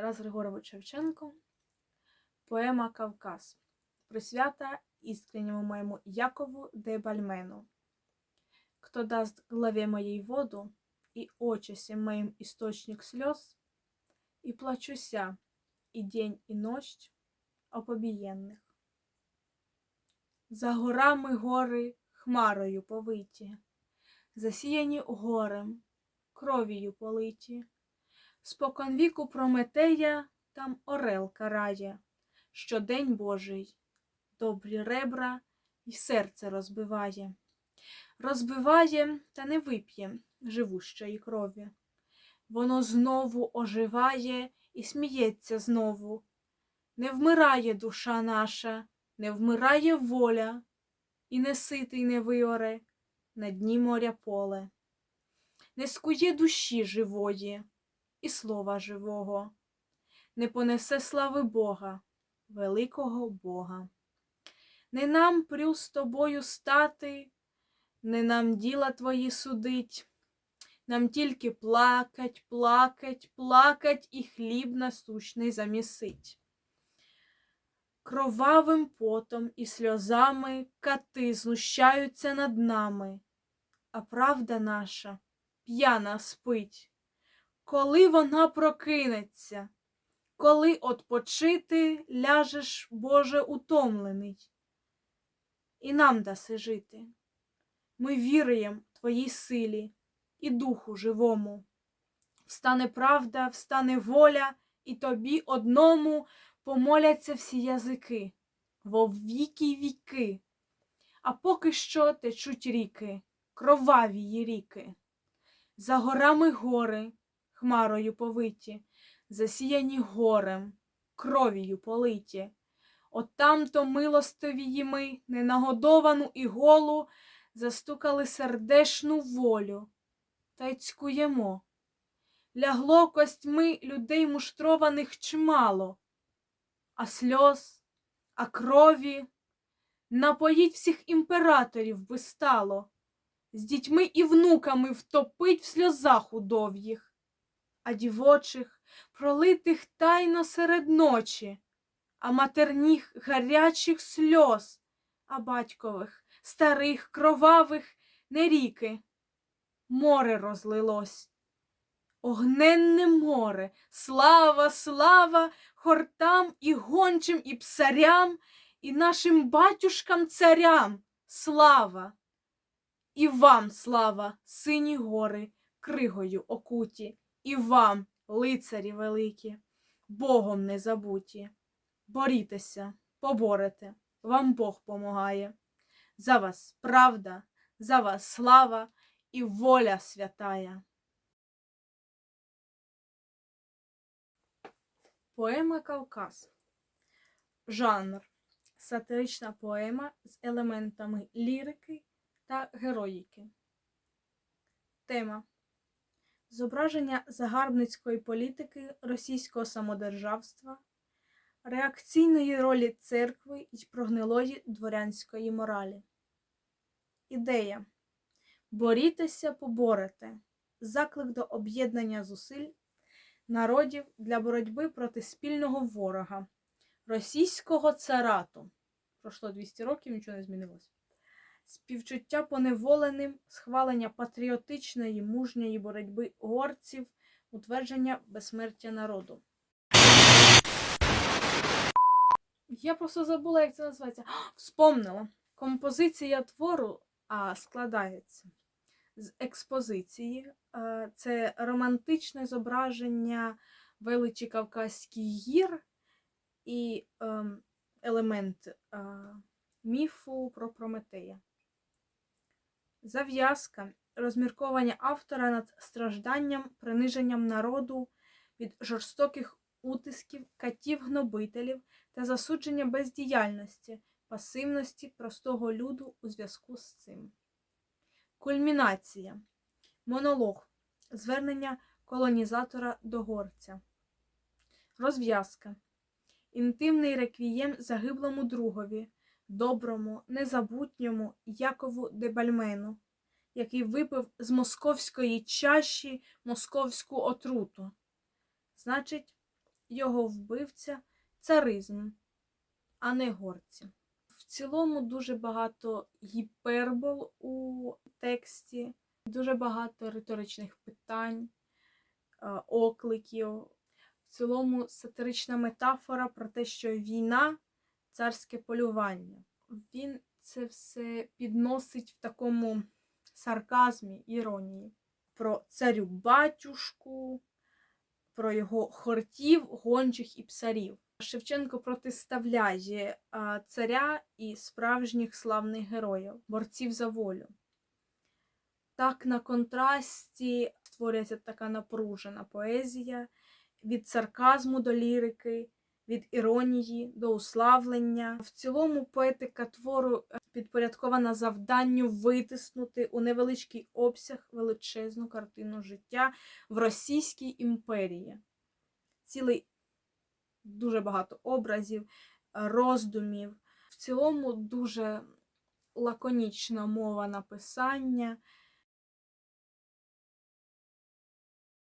Тарас Григорович Шевченко. Поема Кавказ. Присвята искреннему моему Якову де Бальмену. Кто даст главе моей воду, и очисе моим источник слез, и плачуся и день, и ночь о побієнних. За горами гори хмарою повиті, засіяні горем, кров'ю политі. Спокон віку Прометея там орел карає, що день Божий добрі ребра й серце розбиває. Розбиває та не вип'є живущої крові. Воно знову оживає і сміється знову. Не вмирає душа наша, не вмирає воля, і не ситий не виоре на дні моря поле. Не скує душі живої і слова живого, не понесе слави Бога, великого Бога. Не нам прю з тобою стати, не нам діла твої судить, нам тільки плакать, плакать, плакать і хліб насущний замісить. Кровавим потом і сльозами кати знущаються над нами, а правда наша п'яна спить. Коли вона прокинеться, коли отпочити ляжеш, Боже, утомлений, і нам даси жити. Ми віруєм Твоїй силі і духу живому. Встане правда, встане воля, і тобі одному помоляться всі язики, во віки й віки. А поки що течуть ріки, кроваві ріки. За горами гори, хмарою повиті, засіяні горем, кров'ю политі. От там-то милостиві ми, ненагодовану і голу, застукали сердешну волю, та й цькуємо. Лягло костьми людей муштрованих чимало, а сльоз, а крові напоїть всіх імператорів би стало, з дітьми і внуками втопить в сльозах удов'їх, а дівочих пролитих тайно серед ночі, а матерніх гарячих сльоз, а батькових, старих, кровавих не ріки. Море розлилось. Огненне море, слава, слава хортам і гончим, і псарям, і нашим батюшкам царям, слава! І вам слава, сині гори, кригою окуті, і вам, лицарі великі, Богом не забуті. Борітеся, поборете, вам Бог помагає. За вас правда, за вас слава і воля святая. Поема Кавказ. Жанр. Сатирична поема з елементами лірики та героїки. Тема. Зображення загарбницької політики російського самодержавства, реакційної ролі церкви і прогнилої дворянської моралі. Ідея. Борітеся, поборете. Заклик до об'єднання зусиль народів для боротьби проти спільного ворога, російського царату. Пройшло 200 років, нічого не змінилось. Співчуття поневоленим, схвалення патріотичної мужньої боротьби горців, утвердження безсмертя народу. Я просто забула, як це називається. А, Вспомнила. Композиція твору а, складається з експозиції. Е, Це романтичне зображення величі Кавказьких гір і ем, елемент е, міфу про Прометея. Зав'язка розмірковання автора над стражданням, приниженням народу від жорстоких утисків, катів-гнобителів та засудження бездіяльності, пасивності простого люду у зв'язку з цим. Кульмінація. Монолог. Звернення колонізатора до горця. Розв'язка. Інтимний реквієм загиблому другові, доброму, незабутньому Якову Дебальмену, який випив з московської чаші московську отруту. Значить, його вбивця царизм, а не горці. В цілому дуже багато гіпербол у тексті, дуже багато риторичних питань, е, окликів. В цілому сатирична метафора про те, що війна царське полювання. Він це все підносить в такому сарказмі, іронії. Про царю батюшку, про його хортів, гончих і псарів. Шевченко протиставляє царя і справжніх славних героїв, борців за волю. Так на контрасті створюється така напружена поезія від сарказму до лірики, від іронії до уславлення. В цілому поетика твору е, підпорядкована завданню витиснути у невеличкий обсяг величезну картину життя в Російській імперії. Цілий дуже багато образів, роздумів. В цілому дуже лаконічна мова написання.